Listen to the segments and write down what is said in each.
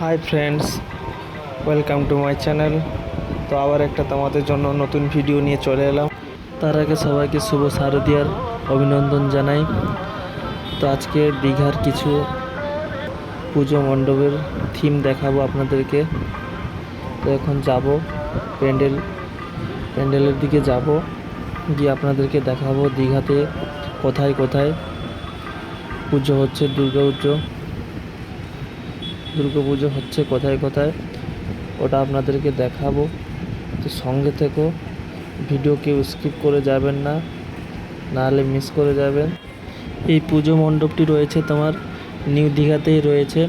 Hi friends, welcome to my channel. তো আবার একটা তোমাদের জন্য নতুন ভিডিও নিয়ে চলে এলাম। তার আগে সবাইকে শুভ শারদীয়ার অভিনন্দন জানাই। তো আজকে দীঘার কিছু পুজো মণ্ডপের থিম দেখাবো আপনাদেরকে। তো এখন যাব প্যান্ডেল, প্যান্ডেলের দিকে যাব। গিয়ে আপনাদেরকে দেখাবো দীঘাতে কোথায় কোথায় পুজো হচ্ছে, দুর্গা পুজো। পুজো হচ্ছে কোথায় কোথায়, ওটা আপনাদেরকে দেখাবো। তো সঙ্গে থেকো, ভিডিও কেউ স্কিপ করে যাবেন না, নাহলে মিস করে যাবেন। এই পুজো মণ্ডপটি রয়েছে তোমার নিউ দীঘাতেই রয়েছে।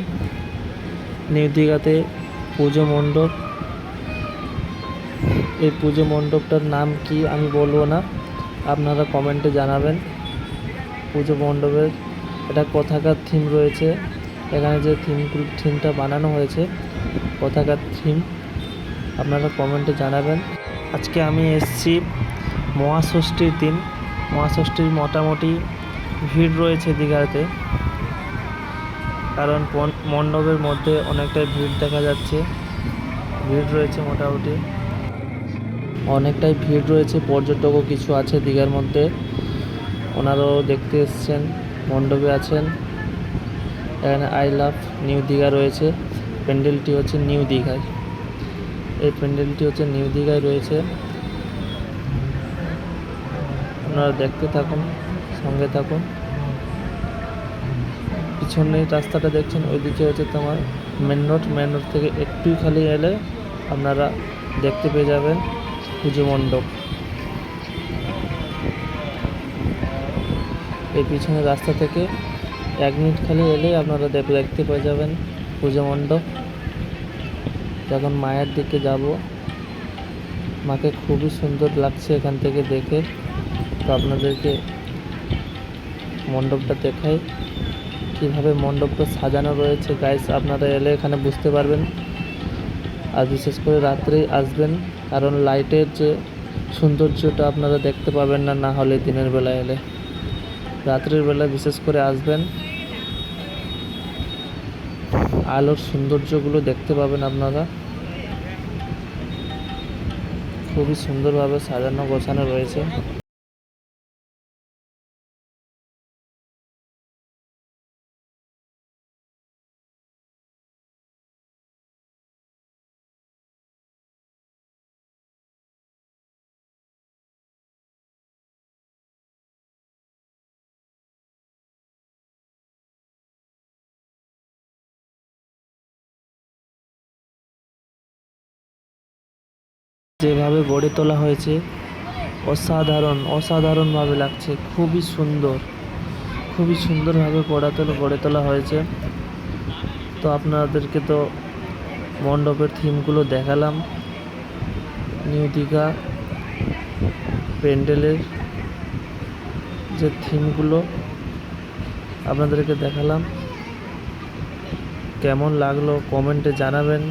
নিউ দীঘাতে পুজো মণ্ডপ। এই পুজো মণ্ডপটার নাম কি আমি বলব না, আপনারা কমেন্টে জানাবেন। পুজো মণ্ডপের এটা কোথাকার থিম রয়েছে। এখানে যে থিম থিমটা বানানো হয়েছে কোথাকার থিম আপনারা কমেন্টে জানাবেন। আজকে আমি এসেছি মহাষষ্ঠীর দিন। মহাষষ্ঠীর মোটামুটি ভিড় রয়েছে দীঘাতে, কারণ মণ্ডপের মধ্যে অনেকটাই ভিড় দেখা যাচ্ছে। ভিড় রয়েছে মোটামুটি। অনেকটাই ভিড় রয়েছে, পর্যটকও কিছু আছে দীঘার মধ্যে। ওনারাও দেখতে এসছেন, মণ্ডপে আছেন। এখানে আই লাভ নিউ দীঘা রয়েছে। প্যান্ডেলটি হচ্ছে নিউ দীঘায় এই প্যান্ডেলটি হচ্ছে নিউ দীঘায় রয়েছে। আপনারা দেখতে থাকুন, সঙ্গে থাকুন। পিছনে রাস্তাটা দেখছেন, ওইদিকে হচ্ছে তোমার মেন রোড মেন রোড থেকে একটু খালি এলে আপনারা দেখতে পেয়ে যাবেন পুজো মণ্ডপ। এই পিছনের রাস্তা থেকে এক মিনিট খালি এলেই আপনারা দেখ- দেখতে পেয়ে যাবেন পুজো মণ্ডপ। যখন মায়ের দিকে যাব, মাকে খুবই সুন্দর লাগছে এখান থেকে দেখে। তো আপনাদেরকে মণ্ডপটা দেখাই। কীভাবে মণ্ডপটা সাজানো রয়েছে গাইস আপনারা এলে এখানে বুঝতে পারবেন। আর বিশেষ করে রাত্রে আসবেন, কারণ লাইটের যে সৌন্দর্যটা আপনারা দেখতে পাবেন না না হলে দিনের বেলা এলে। রাত্রের বেলা বিশেষ করে আসবেন। আলোর সৌন্দর্যগুলো দেখতে পাবেন আপনারা। খুবই সুন্দরভাবে সাজানো গোছানো রয়েছে। যেভাবে গড়ে তোলা হয়েছে, অসাধারণ, অসাধারণভাবে লাগছে। খুবই সুন্দর, খুবই সুন্দরভাবে গড়া তোলা গড়ে তোলা হয়েছে। তো আপনাদেরকে তো মণ্ডপের থিমগুলো দেখালাম। নিউ দীঘা, প্যান্ডেলের যে থিমগুলো আপনাদেরকে দেখালাম। কেমন লাগল কমেন্টে জানাবেন।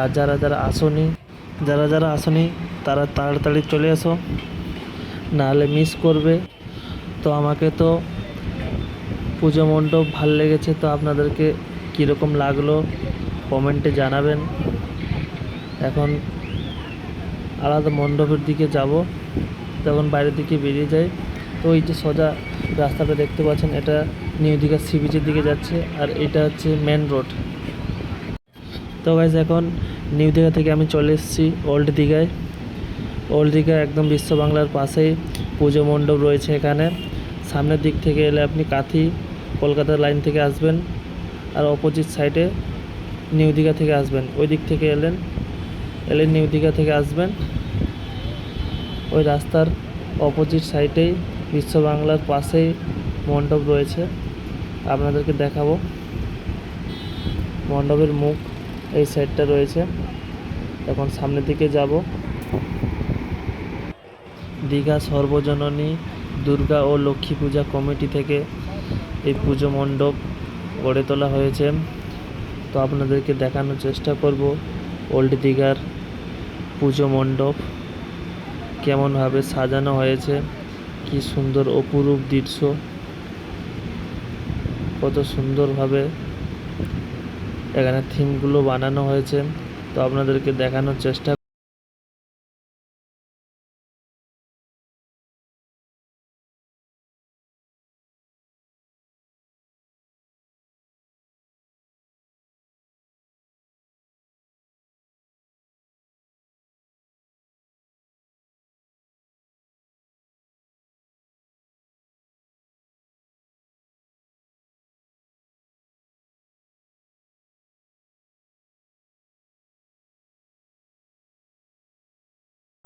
আর যারা যারা আসনি যারা যারা আসনি, তারা তাড়াতাড়ি চলে এসো। নাহলে মিস করবে। তো আমাকে তো পুজো মণ্ডপ ভালো লেগেছে, তো আপনাদেরকে কীরকম লাগল কমেন্টে জানাবেন। এখন আলাদা মণ্ডপের দিকে যাব তখন বাইরের দিকে বেরিয়ে যাই। তো ওই যে সোজা রাস্তাটা দেখতে পাচ্ছেন, এটা নিউ দীঘা সি বিচের দিকে যাচ্ছে, আর এটা হচ্ছে মেন রোড তো গাইজ এখন নিউ দীঘা থেকে আমি চলে এসেছি ওল্ড দীঘায়। ওল্ড দীঘা একদম বিশ্ব বাংলার পাশেই পুজো মণ্ডপ রয়েছে এখানে। সামনের দিক থেকে এলে আপনি কাথি কলকাতার লাইন থেকে আসবেন আর অপোজিট সাইডে নিউ দীঘা থেকে আসবেন। ওই দিক থেকে এলেন, এলে নিউ দীঘা থেকে আসবেন। ওই রাস্তার অপোজিট সাইডেই বিশ্ব বাংলার পাশেই মণ্ডপ রয়েছে। আপনাদেরকে দেখাবো। মণ্ডপের মুখ এই সাইডটা রয়েছে। এখন সামনের দিকে যাব। দীঘা সর্বজননী, দুর্গা ও লক্ষ্মী পূজা কমিটি থেকে এই পুজো মণ্ডপ গড়ে তোলা হয়েছে। তো আপনাদেরকে দেখানোর চেষ্টা করব ওল্ড দীঘার পুজো মণ্ডপ কেমনভাবে সাজানো হয়েছে, কি সুন্দর অপরূপ দৃশ্য, কত সুন্দরভাবে এখানে থিমগুলো বানানো হয়েছে। তো আপনাদেরকে দেখানোর চেষ্টা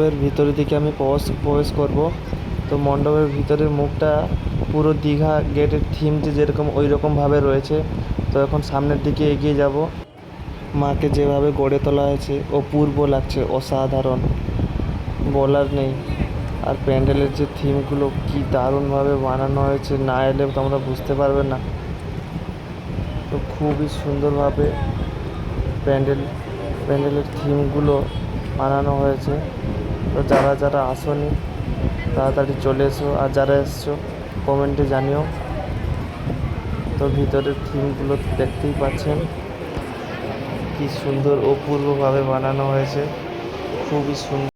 মণ্ডপের ভিতরের দিকে আমি প্রবেশ প্রবেশ করব। তো মণ্ডপের ভিতরের মুখটা পুরো দীঘা গেটের থিম যে যেরকম ওই রকমভাবে রয়েছে। তো এখন সামনের দিকে এগিয়ে যাব। মাকে যেভাবে গড়ে তোলা হয়েছে অপূর্ব লাগছে অসাধারণ। বলার নেই। আর প্যান্ডেলের যে থিমগুলো কি দারুণভাবে বানানো হয়েছে, না এলে তোমরা বুঝতে পারবে না। তো খুবই সুন্দরভাবে প্যান্ডেল, প্যান্ডেলের থিমগুলো বানানো হয়েছে। তো যারা যারা আসনি, তাড়াতাড়ি চলে এসো আর যারা এসছো, কমেন্টে জানিও। তো ভিতরের থিমগুলো দেখতেই পাচ্ছেন। কি সুন্দর অপূর্বভাবে বানানো হয়েছে। খুবই সুন্দর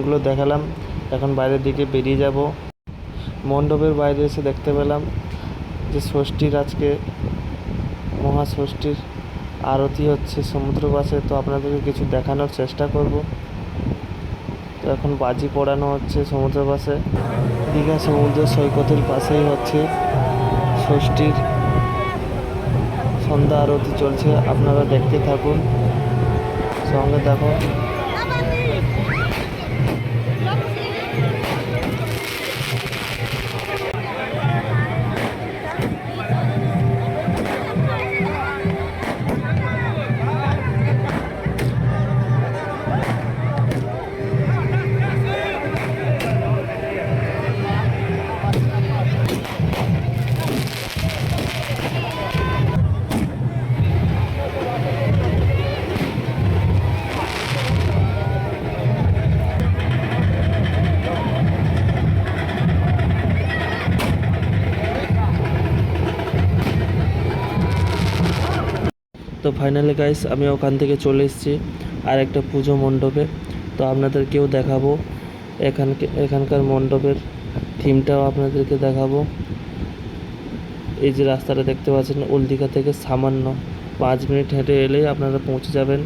থিমগুলো দেখালাম। এখন বাইরের দিকে বেরিয়ে যাব। মণ্ডপের বাইরে এসে দেখতে পেলাম যে ষষ্ঠীর আজকে মহাষষ্ঠীর আরতি হচ্ছে সমুদ্র পাশে তো আপনাদেরকে কিছু দেখানোর চেষ্টা করব। তো এখন বাজি পড়ানো হচ্ছে সমুদ্র পাশে দীঘা সমুদ্র সৈকতের পাশেই হচ্ছে ষষ্ঠীর সন্ধ্যা আরতি চলছে। আপনারা দেখতে থাকুন। সঙ্গে থাকুন। ফাইনালি গাইস আমি ওখান থেকে চলে এসেছি আর একটা পুজো মণ্ডপে। তো আপনাদেরকেও দেখাবো। এখানকে এখানকার মণ্ডপের থিমটাও আপনাদেরকে দেখাবো। এই যে রাস্তাটা দেখতে পাচ্ছেন ওল্ড দীঘা থেকে সামান্য পাঁচ মিনিট হেঁটে এলেই আপনারা পৌঁছে যাবেন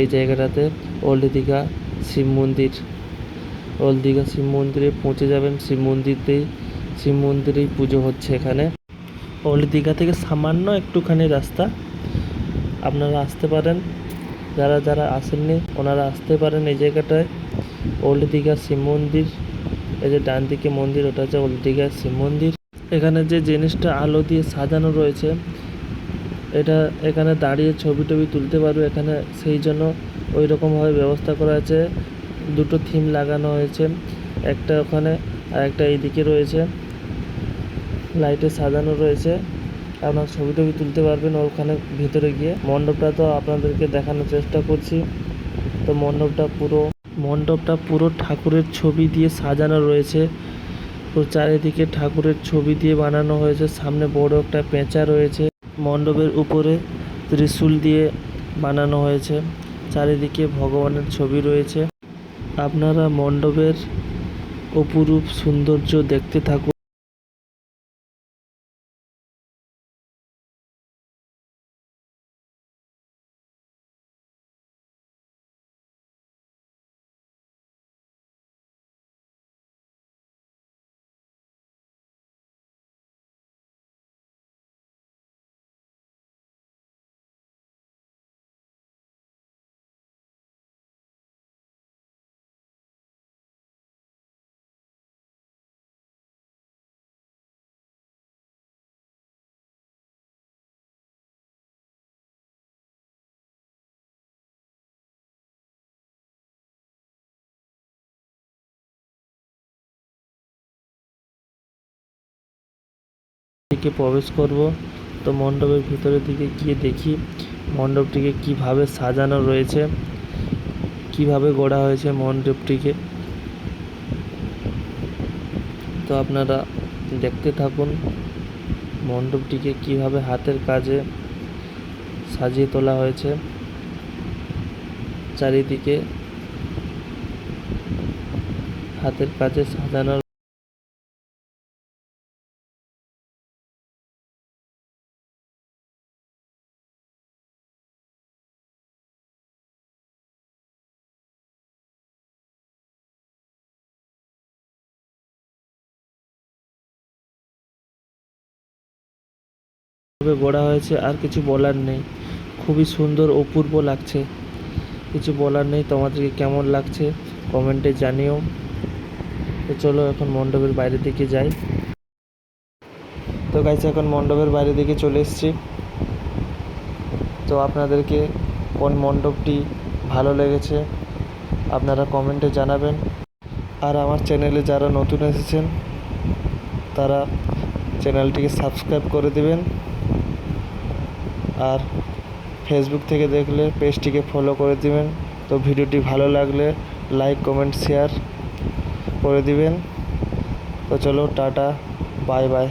এই জায়গাটাতে। ওল্ড দীঘা শিব মন্দির। ওল্ড দীঘা শিব মন্দিরে পৌঁছে যাবেন, শিব মন্দিরতেই শিব মন্দিরেই পুজো হচ্ছে এখানে। ওল্ড দীঘা থেকে সামান্য একটুখানি রাস্তা। আপনারা আসতে পারেন। যারা যারা আসেননি, ওনারা আসতে পারেন এই জায়গাটায়। ওল্ড দীঘা শিব মন্দির, এই যে ডান দিকে মন্দির, ওটা হচ্ছে ওল্ড দীঘা শিব মন্দির। এখানে যে জিনিসটা আলো দিয়ে সাজানো রয়েছে, এটা এখানে দাঁড়িয়ে ছবি টবি তুলতে পারবে। এখানে সেই জন্য ওই রকমভাবে ব্যবস্থা করা আছে। দুটো থিম লাগানো হয়েছে, একটা ওখানে আর একটা এইদিকে রয়েছে। লাইটে সাজানো রয়েছে। আপনার ছবি টবি তুলতে পারবেন ওখানে ভিতরে গিয়ে। মণ্ডপটা তো আপনাদেরকে দেখানোর চেষ্টা করছি। তো মণ্ডপটা পুরো মণ্ডপটা পুরো ঠাকুরের ছবি দিয়ে সাজানো রয়েছে। তো চারিদিকে ঠাকুরের ছবি দিয়ে বানানো হয়েছে। সামনে বড় একটা পেঁচা রয়েছে। মণ্ডপের উপরে ত্রিশূল দিয়ে বানানো হয়েছে। চারিদিকে ভগবানের ছবি রয়েছে। আপনারা মণ্ডপের অপরূপ সৌন্দর্য দেখতে থাকুন। দিকে প্রবেশ করব। তো মণ্ডপের ভিতরের দিকে গিয়ে দেখি মণ্ডপটিকে কীভাবে সাজানো রয়েছে, কীভাবে গড়া হয়েছে মণ্ডপটিকে। তো আপনারা দেখতে থাকুন মণ্ডপটিকে কীভাবে হাতের কাজে সাজিয়ে তোলা হয়েছে। চারিদিকে হাতের কাজে সাজানো ভাবে গড়া হয়েছে, আর কিছু বলার নেই। খুবই সুন্দর, অপূর্ব লাগছে। কিছু বলার নেই, তোমাদেরকে কেমন লাগছে কমেন্টে জানিও। তো চলো এখন মণ্ডপের বাইরে দিকে যাই। তো গাইছে এখন মণ্ডপের বাইরে দিকে চলে এসেছি। তো আপনাদেরকে কোন মণ্ডপটি ভালো লেগেছে আপনারা কমেন্টে জানাবেন। আর আমার চ্যানেলে যারা নতুন এসেছেন, তারা চ্যানেলটিকে সাবস্ক্রাইব করে দেবেন। আর ফেসবুক থেকে দেখলে পেজটিকে ফলো করে দিবেন। তো ভিডিওটি ভালো লাগলে লাইক কমেন্ট শেয়ার করে দিবেন। তো চলো, টাটা বাই বাই